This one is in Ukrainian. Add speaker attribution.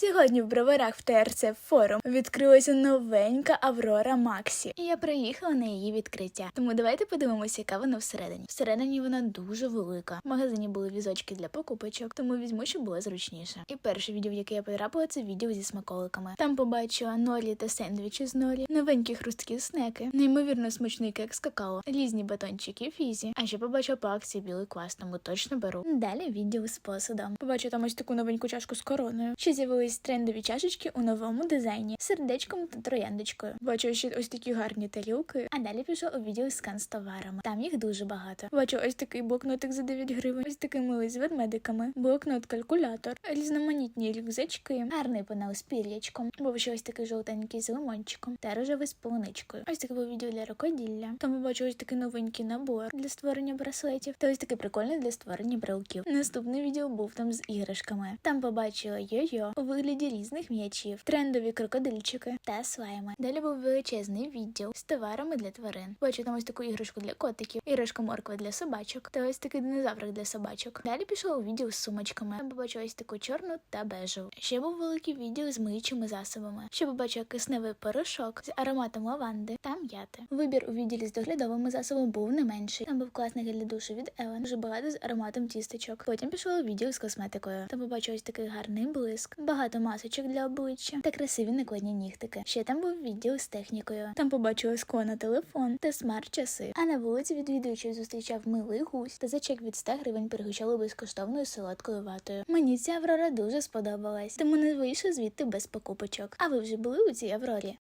Speaker 1: Сьогодні в броварах в ТРЦ форум відкрилася новенька Аврора Максі. І я приїхала на її відкриття. Тому давайте подивимося, яка вона всередині. Всередині вона дуже велика. В магазині були візочки для покупочок, тому візьму, щоб було зручніше. І перше відео, в яке я потрапила, це відео зі смаколиками. Там побачила нолі та сендвічі з нолі, новенькі хрусткі снеки, неймовірно смачний кекс какао, різні батончики фізі. А ще побачила по акції білий квас, тому точно беру. Далі відео з посудом. Побачила там ось таку новеньку чашку з короною. Ще з'явились трендові чашечки у новому дизайні з сердечком та трояндочкою. Бачу ще ось такі гарні тарілки. А далі пішов у відділ скан з товарами. Там їх дуже багато. Бачу ось такий блокнотик за 9 гривень, ось такий милий з ведмедиками, блокнот-калькулятор, різноманітні рюкзачки, гарний панел з пір'ячком, був ще ось такий жовтенький з лимончиком та рожевий з полуничкою. Ось таке було відео для рукоділля. Там побачу ось такий новенький набор для створення браслетів, та ось такий прикольний для створення брелків. Наступний відео був там з іграшками. Там побачила йо-йо вигляді різних м'ячів, трендові крокодильчики та слайми. Далі був величезний відділ з товарами для тварин. Бачу там ось таку іграшку для котиків, іграшка морква для собачок та ось такий динозаврик для собачок. Далі пішов у відділ з сумочками. Там побачила ось таку чорну та бежеву. Ще був великий відділ з миючими засобами. Ще побачила кисневий порошок з ароматом лаванди та м'яти. Вибір у відділі з доглядовими засобами був не менший. Там був класний гель для душу від Елен, дуже багато з ароматом тістечок. Потім пішов відділ з косметикою. Там побачила ось такий гарний блиск, масочок для обличчя та красиві накладні нігтики. Ще там був відділ з технікою. Там побачила скло на телефон та смарт-часи. А на вулиці відвідувачів зустрічав милий гусь та за чек від 100 гривень перегучали безкоштовною солодкою ватою. Мені ця аврора дуже сподобалась, тому не вийшла звідти без покупочок. А ви вже були у цій аврорі?